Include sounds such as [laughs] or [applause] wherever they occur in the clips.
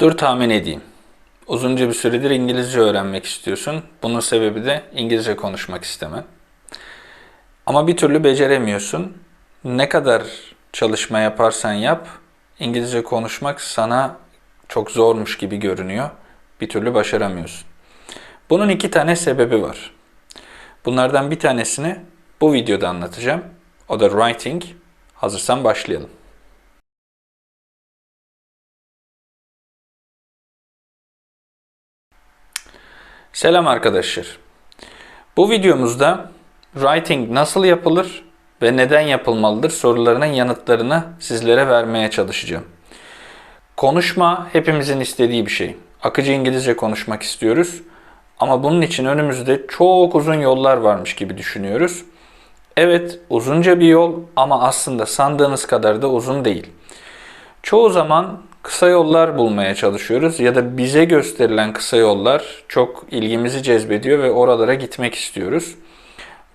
Dur tahmin edeyim. Uzunca bir süredir İngilizce öğrenmek istiyorsun. Bunun sebebi de İngilizce konuşmak istemen. Ama bir türlü beceremiyorsun. Ne kadar çalışma yaparsan yap, İngilizce konuşmak sana çok zormuş gibi görünüyor. Bir türlü başaramıyorsun. Bunun iki tane sebebi var. Bunlardan bir tanesini bu videoda anlatacağım. O da writing. Hazırsan başlayalım. Selam arkadaşlar. Bu videomuzda writing nasıl yapılır ve neden yapılmalıdır sorularının yanıtlarını sizlere vermeye çalışacağım. Konuşma hepimizin istediği bir şey. Akıcı İngilizce konuşmak istiyoruz. Ama bunun için önümüzde çok uzun yollar varmış gibi düşünüyoruz. Evet, uzunca bir yol ama aslında sandığınız kadar da uzun değil. Çoğu zaman kısa yollar bulmaya çalışıyoruz ya da bize gösterilen kısa yollar çok ilgimizi cezbediyor ve oralara gitmek istiyoruz.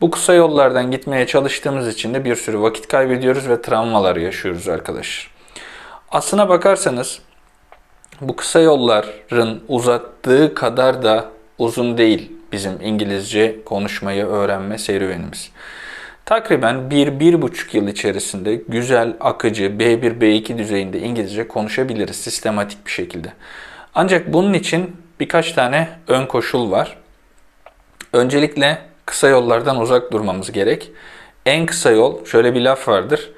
Bu kısa yollardan gitmeye çalıştığımız için de bir sürü vakit kaybediyoruz ve travmalar yaşıyoruz arkadaşlar. Aslına bakarsanız bu kısa yolların uzattığı kadar da uzun değil bizim İngilizce konuşmayı öğrenme serüvenimiz. Takriben 1-1,5 yıl içerisinde güzel, akıcı B1, B2 düzeyinde İngilizce konuşabiliriz sistematik bir şekilde. Ancak bunun için birkaç tane ön koşul var. Öncelikle kısa yollardan uzak durmamız gerek. En kısa yol, şöyle bir laf vardır.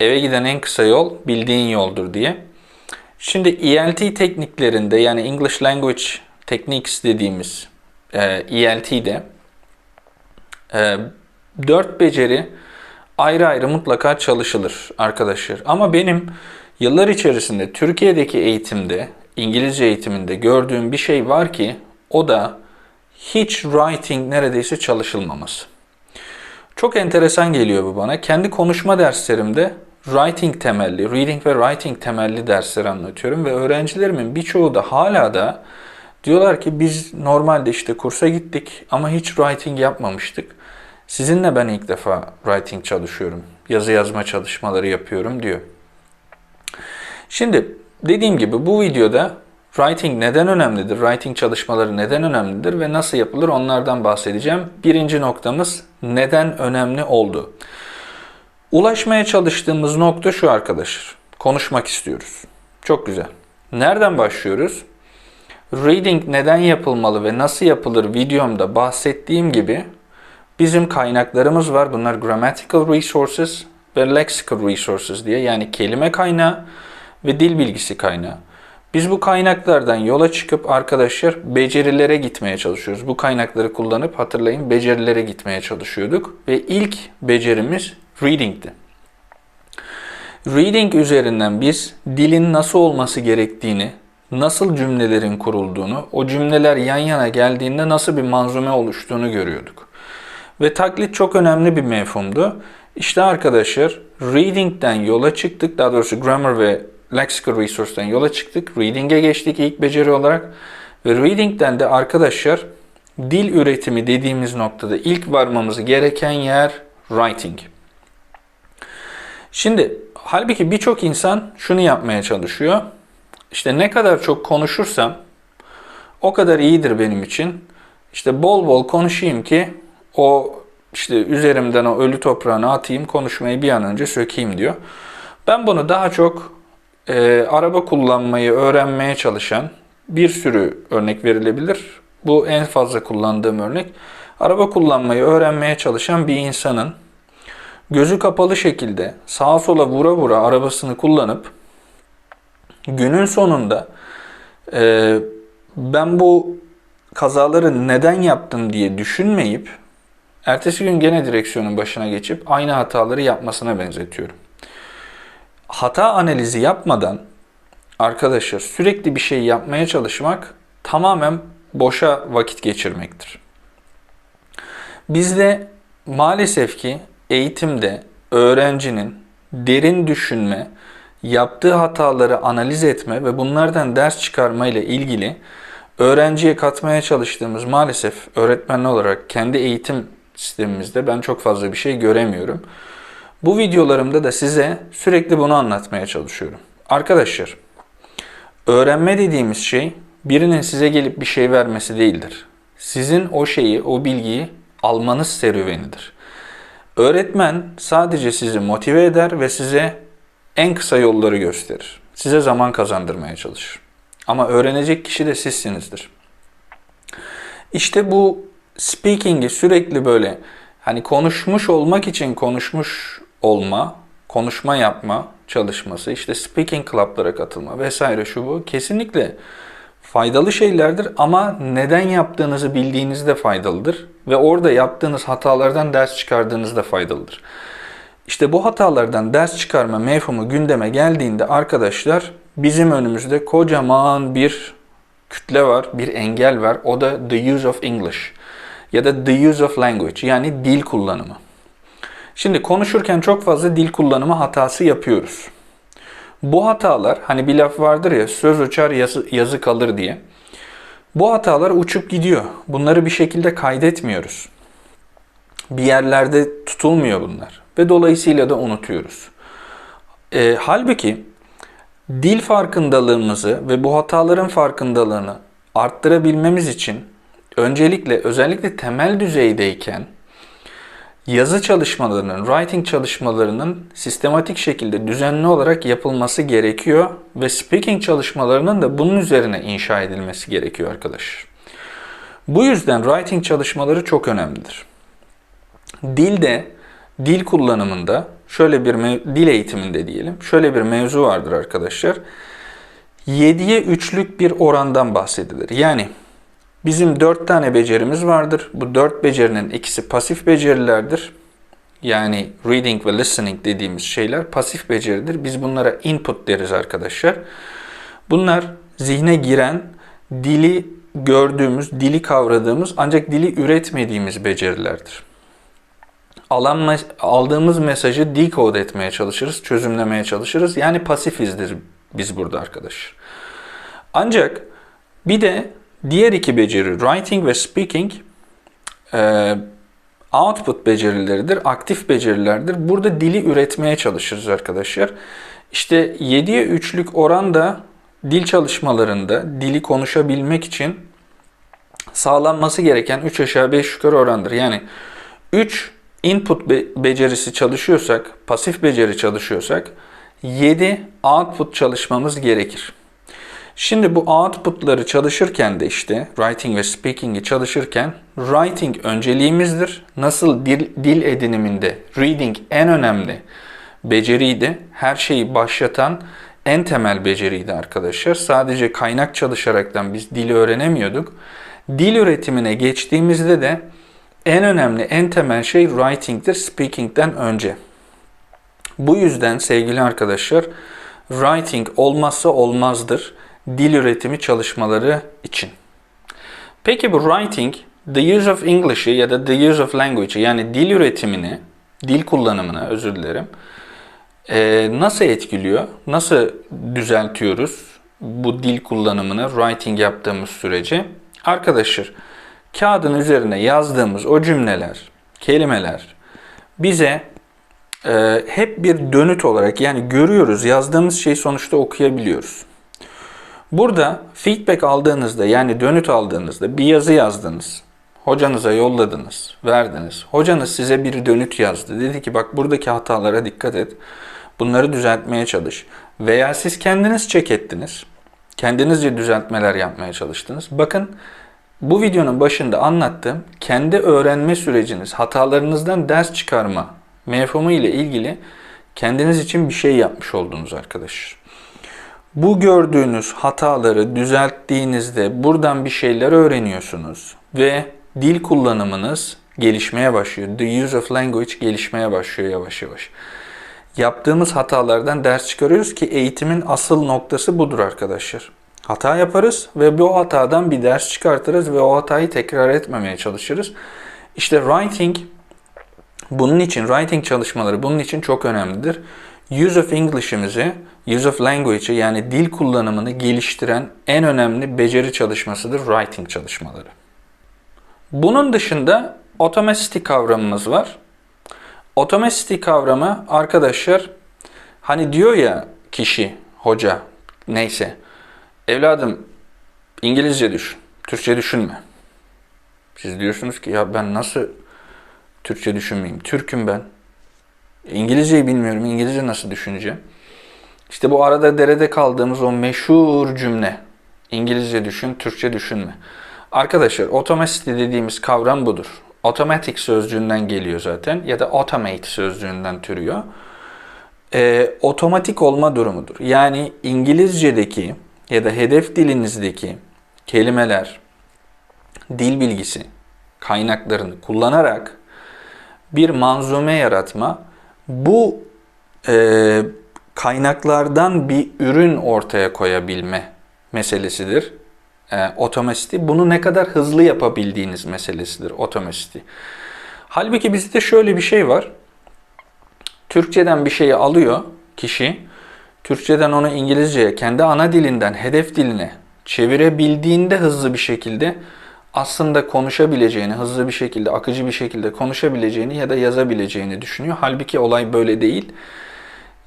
Eve giden en kısa yol bildiğin yoldur diye. Şimdi ELT tekniklerinde yani English Language Techniques dediğimiz e, ELT'de e, dört beceri ayrı ayrı mutlaka çalışılır arkadaşlar. Ama benim yıllar içerisinde Türkiye'deki eğitimde, İngilizce eğitiminde gördüğüm bir şey var ki o da hiç writing neredeyse çalışılmaması. Çok enteresan geliyor bu bana. Kendi konuşma derslerimde writing temelli, reading ve writing temelli dersler anlatıyorum ve öğrencilerimin birçoğu da hala da diyorlar ki biz normalde işte kursa gittik ama hiç writing yapmamıştık. Sizinle ben ilk defa writing çalışıyorum. Yazı yazma çalışmaları yapıyorum diyor. Şimdi dediğim gibi bu videoda writing neden önemlidir, writing çalışmaları neden önemlidir ve nasıl yapılır onlardan bahsedeceğim. Birinci noktamız neden önemli oldu. Ulaşmaya çalıştığımız nokta şu arkadaşlar. Konuşmak istiyoruz. Çok güzel. Nereden başlıyoruz? Reading neden yapılmalı ve nasıl yapılır videomda bahsettiğim gibi bizim kaynaklarımız var. Bunlar grammatical resources ve lexical resources diye yani kelime kaynağı ve dil bilgisi kaynağı. Biz bu kaynaklardan yola çıkıp arkadaşlar becerilere gitmeye çalışıyoruz. Bu kaynakları kullanıp hatırlayın becerilere gitmeye çalışıyorduk. Ve ilk becerimiz reading'ti. Reading üzerinden biz dilin nasıl olması gerektiğini, nasıl cümlelerin kurulduğunu, o cümleler yan yana geldiğinde nasıl bir manzume oluştuğunu görüyorduk. Ve taklit çok önemli bir mefhumdu. İşte arkadaşlar reading'den yola çıktık. Daha doğrusu grammar ve lexical resource'dan yola çıktık. Reading'e geçtik ilk beceri olarak. Ve reading'den de arkadaşlar dil üretimi dediğimiz noktada ilk varmamız gereken yer writing. Şimdi halbuki birçok insan şunu yapmaya çalışıyor. İşte ne kadar çok konuşursam o kadar iyidir benim için. İşte bol bol konuşayım ki o işte üzerimden o ölü toprağını atayım, konuşmayı bir an önce sökeyim diyor. Ben bunu daha çok e, araba kullanmayı öğrenmeye çalışan bir sürü örnek verilebilir. Bu en fazla kullandığım örnek. Araba kullanmayı öğrenmeye çalışan bir insanın gözü kapalı şekilde sağa sola vura vura arabasını kullanıp günün sonunda e, ben bu kazaları neden yaptım diye düşünmeyip ertesi gün gene direksiyonun başına geçip aynı hataları yapmasına benzetiyorum. Hata analizi yapmadan arkadaşlar sürekli bir şey yapmaya çalışmak tamamen boşa vakit geçirmektir. Bizde maalesef ki eğitimde öğrencinin derin düşünme, yaptığı hataları analiz etme ve bunlardan ders çıkarma ile ilgili öğrenciye katmaya çalıştığımız maalesef öğretmen olarak kendi eğitim sistemimizde ben çok fazla bir şey göremiyorum. Bu videolarımda da size sürekli bunu anlatmaya çalışıyorum. Arkadaşlar, Öğrenme dediğimiz şey birinin size gelip bir şey vermesi değildir. Sizin o şeyi, o bilgiyi almanız serüvenidir. Öğretmen sadece sizi motive eder ve size en kısa yolları gösterir. Size zaman kazandırmaya çalışır. Ama öğrenecek kişi de sizsinizdir. İşte bu speaking'i sürekli böyle hani konuşmuş olmak için konuşmuş olma, konuşma yapma çalışması, işte speaking club'lara katılma vesaire şu bu kesinlikle faydalı şeylerdir ama neden yaptığınızı bildiğinizde faydalıdır ve orada yaptığınız hatalardan ders çıkardığınızda faydalıdır. İşte bu hatalardan ders çıkarma mefhumu gündeme geldiğinde arkadaşlar bizim önümüzde kocaman bir kütle var, bir engel var. O da the use of English ya da the use of language yani dil kullanımı. Şimdi konuşurken çok fazla dil kullanımı hatası yapıyoruz. Bu hatalar hani bir laf vardır ya söz uçar yazı, yazı kalır diye. Bu hatalar uçup gidiyor. Bunları bir şekilde kaydetmiyoruz. Bir yerlerde tutulmuyor bunlar ve dolayısıyla da unutuyoruz. E, halbuki dil farkındalığımızı ve bu hataların farkındalığını arttırabilmemiz için öncelikle özellikle temel düzeydeyken yazı çalışmalarının, writing çalışmalarının sistematik şekilde düzenli olarak yapılması gerekiyor ve speaking çalışmalarının da bunun üzerine inşa edilmesi gerekiyor arkadaşlar. Bu yüzden writing çalışmaları çok önemlidir. Dilde, dil kullanımında şöyle bir dil eğitiminde diyelim. Şöyle bir mevzu vardır arkadaşlar. 7'ye 3'lük bir orandan bahsedilir. Yani bizim 4 tane becerimiz vardır. Bu 4 becerinin ikisi pasif becerilerdir. Yani reading ve listening dediğimiz şeyler pasif beceridir. Biz bunlara input deriz arkadaşlar. Bunlar zihne giren, dili gördüğümüz, dili kavradığımız ancak dili üretmediğimiz becerilerdir. Alan, aldığımız mesajı decode etmeye çalışırız, çözümlemeye çalışırız. Yani pasifizdir biz burada arkadaşlar. Ancak bir de diğer iki beceri, writing ve speaking, e, output becerileridir, aktif becerilerdir. Burada dili üretmeye çalışırız arkadaşlar. İşte 7'ye 3'lük oran da dil çalışmalarında dili konuşabilmek için sağlanması gereken 3 aşağı 5 yukarı orandır. Yani 3 input be becerisi çalışıyorsak, pasif beceri çalışıyorsak 7 output çalışmamız gerekir. Şimdi bu outputları çalışırken de işte writing ve speaking'i çalışırken writing önceliğimizdir. Nasıl dil, dil ediniminde reading en önemli beceriydi. Her şeyi başlatan en temel beceriydi arkadaşlar. Sadece kaynak çalışaraktan biz dili öğrenemiyorduk. Dil üretimine geçtiğimizde de en önemli, en temel şey writing'tir speaking'den önce. Bu yüzden sevgili arkadaşlar writing olmazsa olmazdır dil üretimi çalışmaları için. Peki bu writing, the use of English'i ya da the use of language'i yani dil üretimini, dil kullanımını özür dilerim, e, nasıl etkiliyor? Nasıl düzeltiyoruz bu dil kullanımını writing yaptığımız sürece? Arkadaşlar, kağıdın üzerine yazdığımız o cümleler, kelimeler bize e, hep bir dönüt olarak yani görüyoruz, yazdığımız şeyi sonuçta okuyabiliyoruz. Burada feedback aldığınızda yani dönüt aldığınızda bir yazı yazdınız. Hocanıza yolladınız, verdiniz. Hocanız size bir dönüt yazdı. Dedi ki bak buradaki hatalara dikkat et. Bunları düzeltmeye çalış. Veya siz kendiniz çek ettiniz. Kendinizce düzeltmeler yapmaya çalıştınız. Bakın bu videonun başında anlattığım kendi öğrenme süreciniz, hatalarınızdan ders çıkarma mefhumu ile ilgili kendiniz için bir şey yapmış oldunuz arkadaşlar. Bu gördüğünüz hataları düzelttiğinizde buradan bir şeyler öğreniyorsunuz ve dil kullanımınız gelişmeye başlıyor. The use of language gelişmeye başlıyor yavaş yavaş. Yaptığımız hatalardan ders çıkarıyoruz ki eğitimin asıl noktası budur arkadaşlar. Hata yaparız ve bu hatadan bir ders çıkartırız ve o hatayı tekrar etmemeye çalışırız. İşte writing bunun için, writing çalışmaları bunun için çok önemlidir. Use of English'imizi, use of language'i yani dil kullanımını geliştiren en önemli beceri çalışmasıdır writing çalışmaları. Bunun dışında automaticity kavramımız var. Automaticity kavramı arkadaşlar hani diyor ya kişi, hoca neyse Evladım İngilizce düşün. Türkçe düşünme. Siz diyorsunuz ki ya ben nasıl Türkçe düşünmeyeyim? Türk'üm ben. İngilizceyi bilmiyorum. İngilizce nasıl düşüneceğim? İşte bu arada derede kaldığımız o meşhur cümle. İngilizce düşün, Türkçe düşünme. Arkadaşlar otomatik dediğimiz kavram budur. Otomatik sözcüğünden geliyor zaten ya da automate sözcüğünden türüyor. Ee, otomatik olma durumudur. Yani İngilizce'deki ya da hedef dilinizdeki kelimeler, dil bilgisi kaynaklarını kullanarak bir manzume yaratma, bu e, kaynaklardan bir ürün ortaya koyabilme meselesidir. E, otomasti. Bunu ne kadar hızlı yapabildiğiniz meselesidir otomasti. Halbuki bizde şöyle bir şey var. Türkçeden bir şeyi alıyor kişi. Türkçeden onu İngilizceye, kendi ana dilinden hedef diline çevirebildiğinde hızlı bir şekilde aslında konuşabileceğini, hızlı bir şekilde, akıcı bir şekilde konuşabileceğini ya da yazabileceğini düşünüyor. Halbuki olay böyle değil.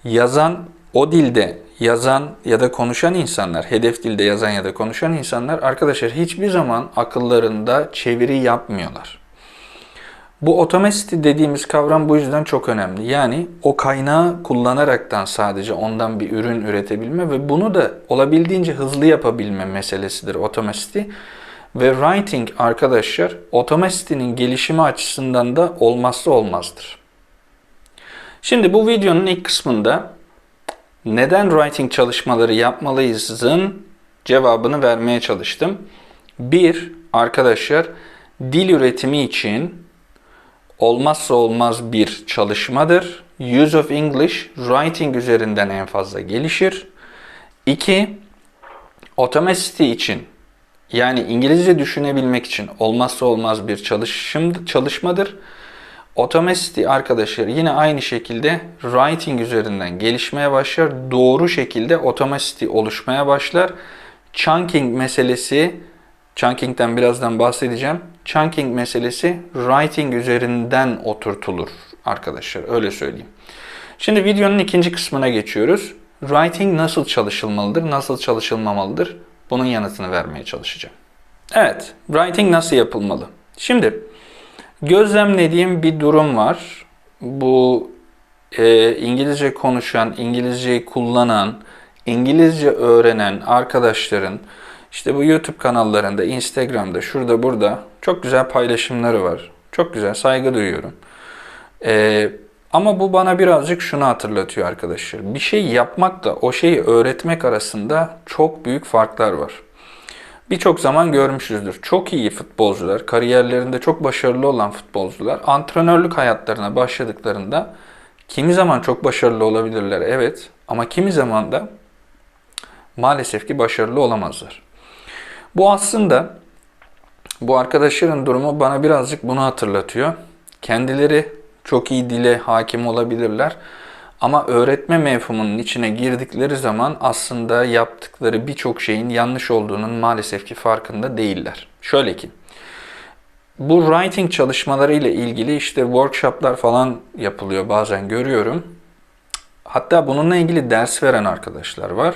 Yazan, o dilde yazan ya da konuşan insanlar, hedef dilde yazan ya da konuşan insanlar arkadaşlar hiçbir zaman akıllarında çeviri yapmıyorlar. Bu otomesti dediğimiz kavram bu yüzden çok önemli. Yani o kaynağı kullanaraktan sadece ondan bir ürün üretebilme ve bunu da olabildiğince hızlı yapabilme meselesidir otomesti. Ve writing arkadaşlar otomestinin gelişimi açısından da olmazsa olmazdır. Şimdi bu videonun ilk kısmında neden writing çalışmaları yapmalıyızın cevabını vermeye çalıştım. Bir, arkadaşlar dil üretimi için olmazsa olmaz bir çalışmadır. Use of English writing üzerinden en fazla gelişir. 2. Automaticity için yani İngilizce düşünebilmek için olmazsa olmaz bir çalışım çalışmadır. Automaticity arkadaşlar yine aynı şekilde writing üzerinden gelişmeye başlar. Doğru şekilde automaticity oluşmaya başlar. Chunking meselesi Chunking'den birazdan bahsedeceğim. Chunking meselesi writing üzerinden oturtulur arkadaşlar. Öyle söyleyeyim. Şimdi videonun ikinci kısmına geçiyoruz. Writing nasıl çalışılmalıdır, nasıl çalışılmamalıdır? Bunun yanıtını vermeye çalışacağım. Evet, writing nasıl yapılmalı? Şimdi gözlemlediğim bir durum var. Bu e, İngilizce konuşan, İngilizceyi kullanan, İngilizce öğrenen arkadaşların işte bu YouTube kanallarında, Instagram'da, şurada burada çok güzel paylaşımları var. Çok güzel, saygı duyuyorum. Ee, ama bu bana birazcık şunu hatırlatıyor arkadaşlar. Bir şey yapmakla o şeyi öğretmek arasında çok büyük farklar var. Birçok zaman görmüşüzdür. Çok iyi futbolcular, kariyerlerinde çok başarılı olan futbolcular antrenörlük hayatlarına başladıklarında kimi zaman çok başarılı olabilirler evet ama kimi zaman da maalesef ki başarılı olamazlar. Bu aslında bu arkadaşların durumu bana birazcık bunu hatırlatıyor. Kendileri çok iyi dile hakim olabilirler. Ama öğretme mevhumunun içine girdikleri zaman aslında yaptıkları birçok şeyin yanlış olduğunun maalesef ki farkında değiller. Şöyle ki, bu writing çalışmaları ile ilgili işte workshoplar falan yapılıyor bazen görüyorum. Hatta bununla ilgili ders veren arkadaşlar var.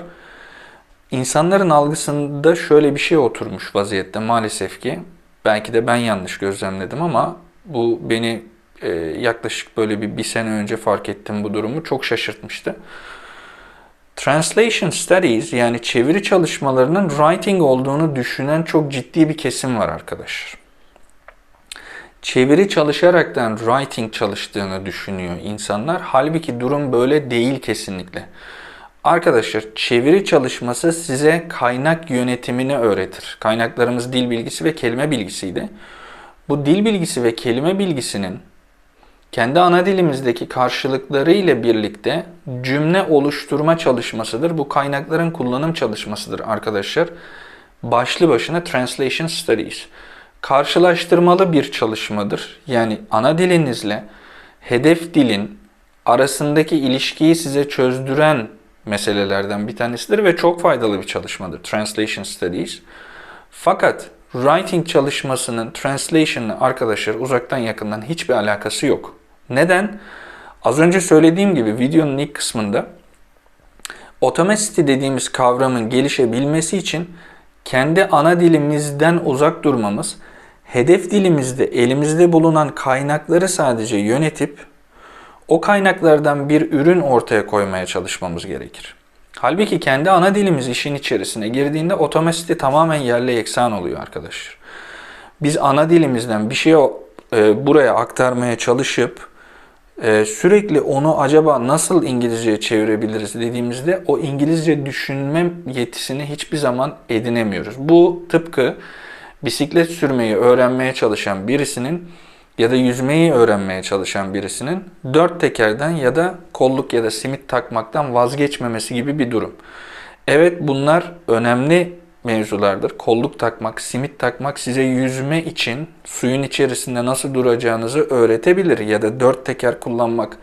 İnsanların algısında şöyle bir şey oturmuş vaziyette maalesef ki. Belki de ben yanlış gözlemledim ama bu beni e, yaklaşık böyle bir, bir sene önce fark ettim bu durumu. Çok şaşırtmıştı. Translation studies yani çeviri çalışmalarının writing olduğunu düşünen çok ciddi bir kesim var arkadaşlar. Çeviri çalışaraktan writing çalıştığını düşünüyor insanlar. Halbuki durum böyle değil kesinlikle. Arkadaşlar çeviri çalışması size kaynak yönetimini öğretir. Kaynaklarımız dil bilgisi ve kelime bilgisiydi. Bu dil bilgisi ve kelime bilgisinin kendi ana dilimizdeki karşılıkları ile birlikte cümle oluşturma çalışmasıdır. Bu kaynakların kullanım çalışmasıdır arkadaşlar. Başlı başına Translation Studies. Karşılaştırmalı bir çalışmadır. Yani ana dilinizle hedef dilin arasındaki ilişkiyi size çözdüren meselelerden bir tanesidir ve çok faydalı bir çalışmadır Translation Studies. Fakat writing çalışmasının translation'la arkadaşlar uzaktan yakından hiçbir alakası yok. Neden? Az önce söylediğim gibi videonun ilk kısmında Otomacity dediğimiz kavramın gelişebilmesi için kendi ana dilimizden uzak durmamız, hedef dilimizde elimizde bulunan kaynakları sadece yönetip o kaynaklardan bir ürün ortaya koymaya çalışmamız gerekir. Halbuki kendi ana dilimiz işin içerisine girdiğinde otomasiti tamamen yerle yeksan oluyor arkadaşlar. Biz ana dilimizden bir şeyi e, buraya aktarmaya çalışıp e, sürekli onu acaba nasıl İngilizceye çevirebiliriz dediğimizde o İngilizce düşünme yetisini hiçbir zaman edinemiyoruz. Bu tıpkı bisiklet sürmeyi öğrenmeye çalışan birisinin ya da yüzmeyi öğrenmeye çalışan birisinin dört tekerden ya da kolluk ya da simit takmaktan vazgeçmemesi gibi bir durum. Evet bunlar önemli mevzulardır. Kolluk takmak, simit takmak size yüzme için suyun içerisinde nasıl duracağınızı öğretebilir ya da dört teker kullanmak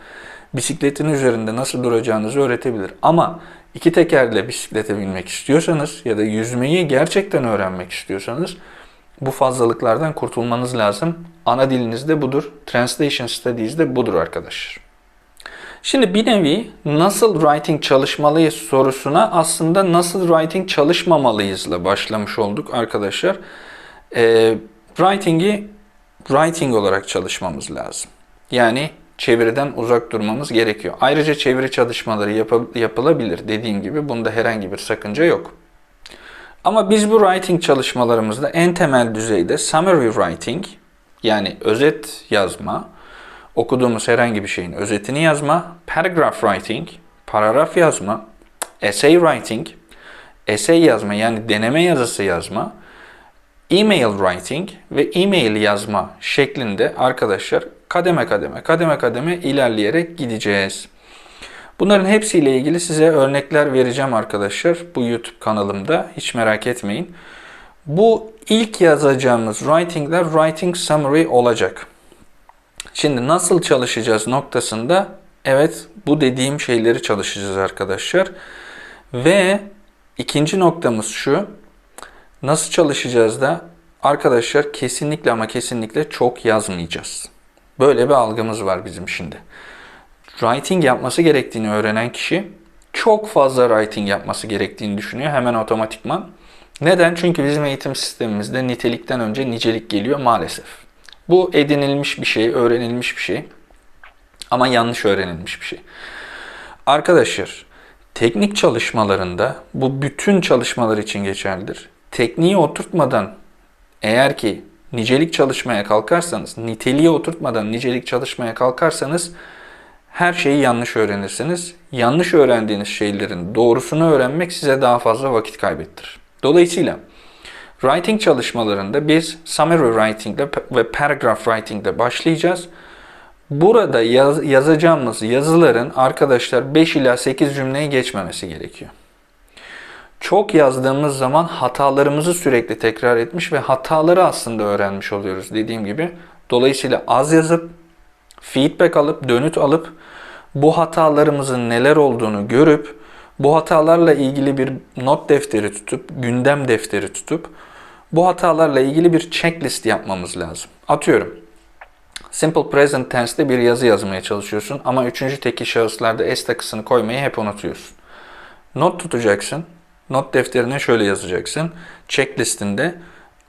bisikletin üzerinde nasıl duracağınızı öğretebilir. Ama iki tekerle bisiklete binmek istiyorsanız ya da yüzmeyi gerçekten öğrenmek istiyorsanız bu fazlalıklardan kurtulmanız lazım. Ana diliniz de budur. Translation Studies de budur arkadaşlar. Şimdi bir nevi nasıl writing çalışmalıyız sorusuna aslında nasıl writing çalışmamalıyızla başlamış olduk arkadaşlar. E, writing'i writing olarak çalışmamız lazım. Yani çeviriden uzak durmamız gerekiyor. Ayrıca çeviri çalışmaları yap- yapılabilir. Dediğim gibi bunda herhangi bir sakınca yok. Ama biz bu writing çalışmalarımızda en temel düzeyde summary writing yani özet yazma, okuduğumuz herhangi bir şeyin özetini yazma, paragraph writing, paragraf yazma, essay writing, essay yazma yani deneme yazısı yazma, email writing ve email yazma şeklinde arkadaşlar kademe kademe kademe kademe ilerleyerek gideceğiz. Bunların hepsiyle ilgili size örnekler vereceğim arkadaşlar bu YouTube kanalımda. Hiç merak etmeyin. Bu ilk yazacağımız writing'ler writing summary olacak. Şimdi nasıl çalışacağız noktasında evet bu dediğim şeyleri çalışacağız arkadaşlar. Ve ikinci noktamız şu. Nasıl çalışacağız da arkadaşlar kesinlikle ama kesinlikle çok yazmayacağız. Böyle bir algımız var bizim şimdi. Writing yapması gerektiğini öğrenen kişi çok fazla writing yapması gerektiğini düşünüyor hemen otomatikman. Neden? Çünkü bizim eğitim sistemimizde nitelikten önce nicelik geliyor maalesef. Bu edinilmiş bir şey, öğrenilmiş bir şey. Ama yanlış öğrenilmiş bir şey. Arkadaşlar, teknik çalışmalarında bu bütün çalışmalar için geçerlidir. Tekniği oturtmadan eğer ki nicelik çalışmaya kalkarsanız, niteliği oturtmadan nicelik çalışmaya kalkarsanız her şeyi yanlış öğrenirsiniz. Yanlış öğrendiğiniz şeylerin doğrusunu öğrenmek size daha fazla vakit kaybettirir. Dolayısıyla writing çalışmalarında biz summary writing ve paragraph writing ile başlayacağız. Burada yaz, yazacağımız yazıların arkadaşlar 5 ila 8 cümleye geçmemesi gerekiyor. Çok yazdığımız zaman hatalarımızı sürekli tekrar etmiş ve hataları aslında öğrenmiş oluyoruz dediğim gibi. Dolayısıyla az yazıp feedback alıp dönüt alıp bu hatalarımızın neler olduğunu görüp bu hatalarla ilgili bir not defteri tutup, gündem defteri tutup bu hatalarla ilgili bir checklist yapmamız lazım. Atıyorum. Simple present tense'de bir yazı yazmaya çalışıyorsun ama üçüncü tekil şahıslarda s takısını koymayı hep unutuyorsun. Not tutacaksın. Not defterine şöyle yazacaksın. Checklistinde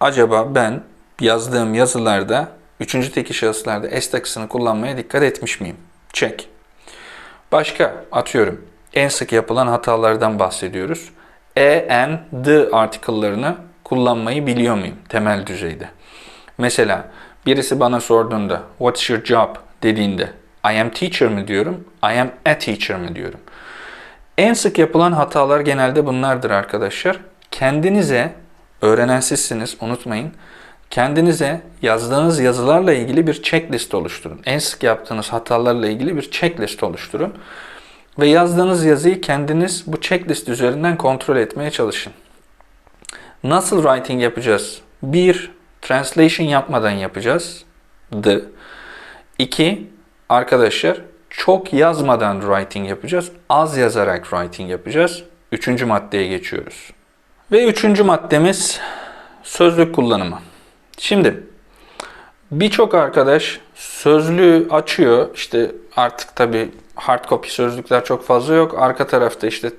acaba ben yazdığım yazılarda üçüncü tekil şahıslarda s takısını kullanmaya dikkat etmiş miyim? Check. Başka atıyorum en sık yapılan hatalardan bahsediyoruz. E, N, D article'larını kullanmayı biliyor muyum temel düzeyde? Mesela birisi bana sorduğunda what's your job dediğinde I am teacher mi diyorum, I am a teacher mi diyorum. En sık yapılan hatalar genelde bunlardır arkadaşlar. Kendinize, öğrenen sizsiniz unutmayın, kendinize yazdığınız yazılarla ilgili bir checklist oluşturun. En sık yaptığınız hatalarla ilgili bir checklist oluşturun. Ve yazdığınız yazıyı kendiniz bu checklist üzerinden kontrol etmeye çalışın. Nasıl writing yapacağız? Bir, translation yapmadan yapacağız. The. İki, arkadaşlar çok yazmadan writing yapacağız. Az yazarak writing yapacağız. Üçüncü maddeye geçiyoruz. Ve üçüncü maddemiz sözlük kullanımı. Şimdi birçok arkadaş sözlüğü açıyor. İşte artık tabi hard copy sözlükler çok fazla yok. Arka tarafta işte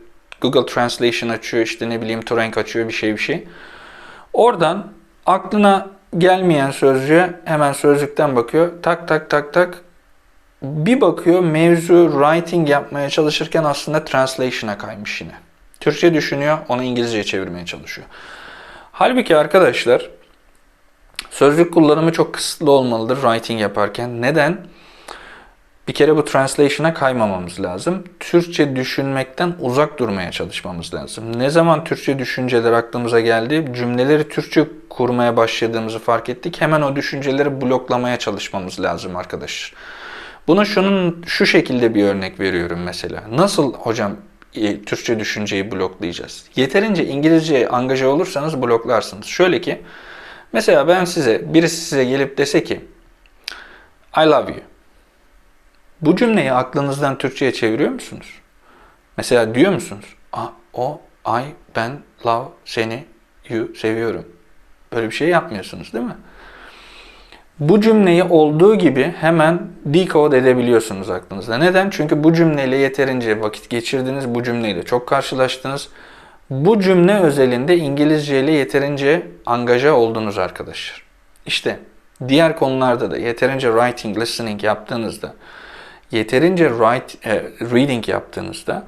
Google Translation açıyor, işte ne bileyim Turing açıyor bir şey bir şey. Oradan aklına gelmeyen sözcüğe hemen sözlükten bakıyor. Tak tak tak tak. Bir bakıyor mevzu writing yapmaya çalışırken aslında translation'a kaymış yine. Türkçe düşünüyor, onu İngilizceye çevirmeye çalışıyor. Halbuki arkadaşlar sözlük kullanımı çok kısıtlı olmalıdır writing yaparken. Neden? Bir kere bu translation'a kaymamamız lazım. Türkçe düşünmekten uzak durmaya çalışmamız lazım. Ne zaman Türkçe düşünceler aklımıza geldi, cümleleri Türkçe kurmaya başladığımızı fark ettik. Hemen o düşünceleri bloklamaya çalışmamız lazım arkadaşlar. Buna şunun şu şekilde bir örnek veriyorum mesela. Nasıl hocam e, Türkçe düşünceyi bloklayacağız? Yeterince İngilizceye angaja olursanız bloklarsınız. Şöyle ki mesela ben size birisi size gelip dese ki I love you. Bu cümleyi aklınızdan Türkçe'ye çeviriyor musunuz? Mesela diyor musunuz? A, o, I, ben, love, seni, you, seviyorum. Böyle bir şey yapmıyorsunuz değil mi? Bu cümleyi olduğu gibi hemen decode edebiliyorsunuz aklınızda. Neden? Çünkü bu cümleyle yeterince vakit geçirdiniz, bu cümleyle çok karşılaştınız. Bu cümle özelinde İngilizce ile yeterince angaja oldunuz arkadaşlar. İşte diğer konularda da yeterince writing, listening yaptığınızda, yeterince write, e, reading yaptığınızda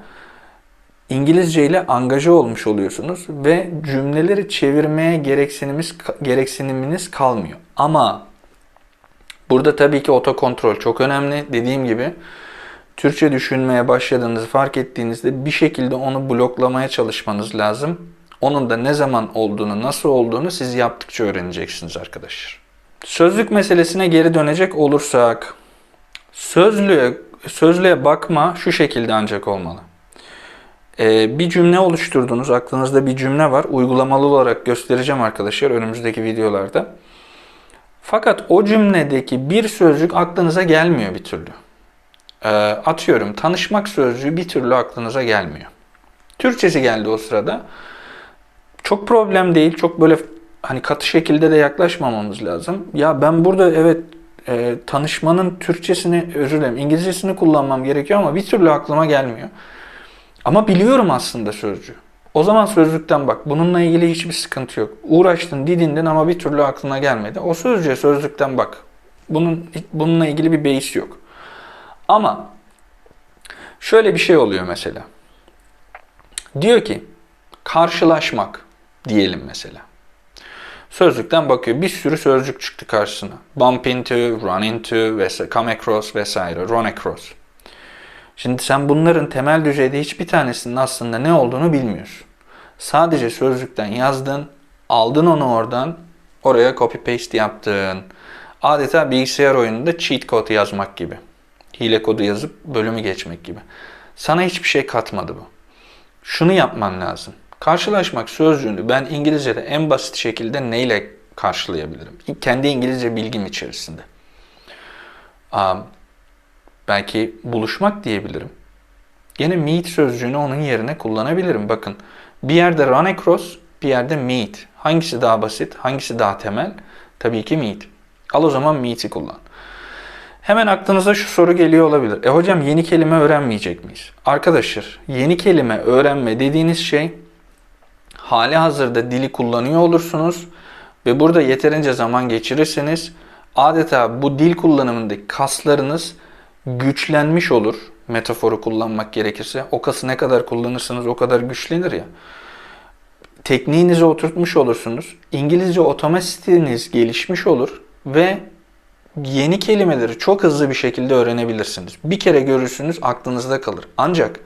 İngilizce ile angaja olmuş oluyorsunuz ve cümleleri çevirmeye gereksinimiz gereksiniminiz kalmıyor. Ama burada tabii ki otokontrol çok önemli. Dediğim gibi Türkçe düşünmeye başladığınızı fark ettiğinizde bir şekilde onu bloklamaya çalışmanız lazım. Onun da ne zaman olduğunu, nasıl olduğunu siz yaptıkça öğreneceksiniz arkadaşlar. Sözlük meselesine geri dönecek olursak, sözlüğe, sözlüğe bakma şu şekilde ancak olmalı. Ee, bir cümle oluşturdunuz, aklınızda bir cümle var. Uygulamalı olarak göstereceğim arkadaşlar önümüzdeki videolarda. Fakat o cümledeki bir sözcük aklınıza gelmiyor bir türlü. Ee, atıyorum tanışmak sözcüğü bir türlü aklınıza gelmiyor. Türkçesi geldi o sırada. Çok problem değil. Çok böyle hani katı şekilde de yaklaşmamamız lazım. Ya ben burada evet e, tanışmanın Türkçesini özür dilerim İngilizcesini kullanmam gerekiyor ama bir türlü aklıma gelmiyor. Ama biliyorum aslında sözcüğü. O zaman sözlükten bak. Bununla ilgili hiçbir sıkıntı yok. Uğraştın, didindin ama bir türlü aklına gelmedi. O sözcüğe sözlükten bak. Bunun bununla ilgili bir beis yok. Ama şöyle bir şey oluyor mesela. Diyor ki karşılaşmak diyelim mesela. Sözlükten bakıyor. Bir sürü sözcük çıktı karşısına. Bump into, run into, vesaire, come across vesaire, run across. Şimdi sen bunların temel düzeyde hiçbir tanesinin aslında ne olduğunu bilmiyorsun. Sadece sözlükten yazdın, aldın onu oradan, oraya copy paste yaptın. Adeta bilgisayar oyununda cheat code yazmak gibi. Hile kodu yazıp bölümü geçmek gibi. Sana hiçbir şey katmadı bu. Şunu yapman lazım. Karşılaşmak sözcüğünü ben İngilizce'de en basit şekilde neyle karşılayabilirim? Kendi İngilizce bilgim içerisinde. Um, belki buluşmak diyebilirim. Gene meet sözcüğünü onun yerine kullanabilirim. Bakın bir yerde run across, bir yerde meet. Hangisi daha basit, hangisi daha temel? Tabii ki meet. Al o zaman meet'i kullan. Hemen aklınıza şu soru geliyor olabilir. E hocam yeni kelime öğrenmeyecek miyiz? Arkadaşlar yeni kelime öğrenme dediğiniz şey hali hazırda dili kullanıyor olursunuz ve burada yeterince zaman geçirirseniz adeta bu dil kullanımındaki kaslarınız güçlenmiş olur. Metaforu kullanmak gerekirse. O kası ne kadar kullanırsanız o kadar güçlenir ya. Tekniğinizi oturtmuş olursunuz. İngilizce otomatikiniz gelişmiş olur ve yeni kelimeleri çok hızlı bir şekilde öğrenebilirsiniz. Bir kere görürsünüz aklınızda kalır. Ancak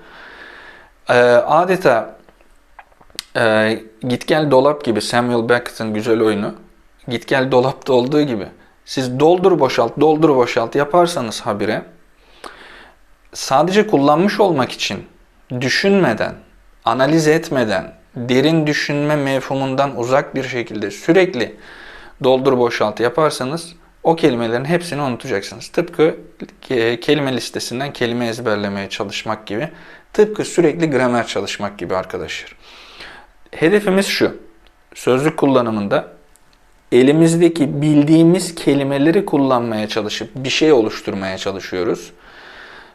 e, adeta e, git gel dolap gibi Samuel Beckett'in güzel oyunu git gel dolapta olduğu gibi siz doldur boşalt doldur boşalt yaparsanız habire sadece kullanmış olmak için düşünmeden, analiz etmeden, derin düşünme mefhumundan uzak bir şekilde sürekli doldur boşalt yaparsanız o kelimelerin hepsini unutacaksınız. Tıpkı kelime listesinden kelime ezberlemeye çalışmak gibi. Tıpkı sürekli gramer çalışmak gibi arkadaşlar. Hedefimiz şu. Sözlük kullanımında elimizdeki bildiğimiz kelimeleri kullanmaya çalışıp bir şey oluşturmaya çalışıyoruz.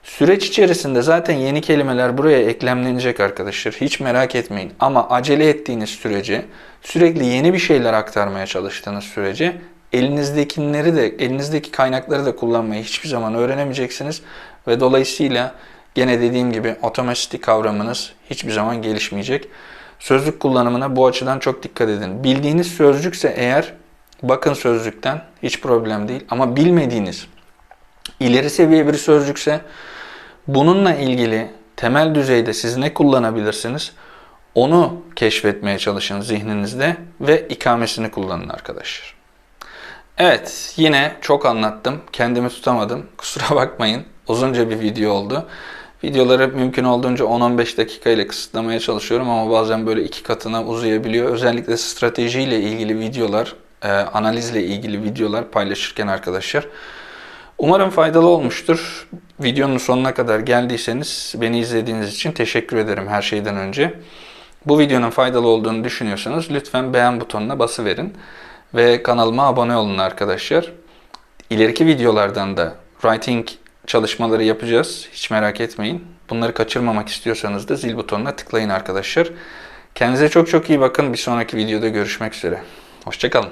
Süreç içerisinde zaten yeni kelimeler buraya eklemlenecek arkadaşlar. Hiç merak etmeyin. Ama acele ettiğiniz sürece, sürekli yeni bir şeyler aktarmaya çalıştığınız sürece elinizdekileri de, elinizdeki kaynakları da kullanmayı hiçbir zaman öğrenemeyeceksiniz. Ve dolayısıyla gene dediğim gibi otomatik kavramınız hiçbir zaman gelişmeyecek. Sözlük kullanımına bu açıdan çok dikkat edin. Bildiğiniz sözcükse eğer bakın sözlükten hiç problem değil. Ama bilmediğiniz ileri seviye bir sözcükse bununla ilgili temel düzeyde siz ne kullanabilirsiniz? Onu keşfetmeye çalışın zihninizde ve ikamesini kullanın arkadaşlar. Evet, yine çok anlattım. Kendimi tutamadım. [laughs] Kusura bakmayın. Uzunca bir video oldu. Videoları mümkün olduğunca 10-15 dakika ile kısıtlamaya çalışıyorum ama bazen böyle iki katına uzayabiliyor. Özellikle stratejiyle ilgili videolar, e, analizle ilgili videolar paylaşırken arkadaşlar. Umarım faydalı olmuştur. Videonun sonuna kadar geldiyseniz beni izlediğiniz için teşekkür ederim her şeyden önce. Bu videonun faydalı olduğunu düşünüyorsanız lütfen beğen butonuna basıverin ve kanalıma abone olun arkadaşlar. İleriki videolardan da writing çalışmaları yapacağız. Hiç merak etmeyin. Bunları kaçırmamak istiyorsanız da zil butonuna tıklayın arkadaşlar. Kendinize çok çok iyi bakın. Bir sonraki videoda görüşmek üzere. Hoşçakalın.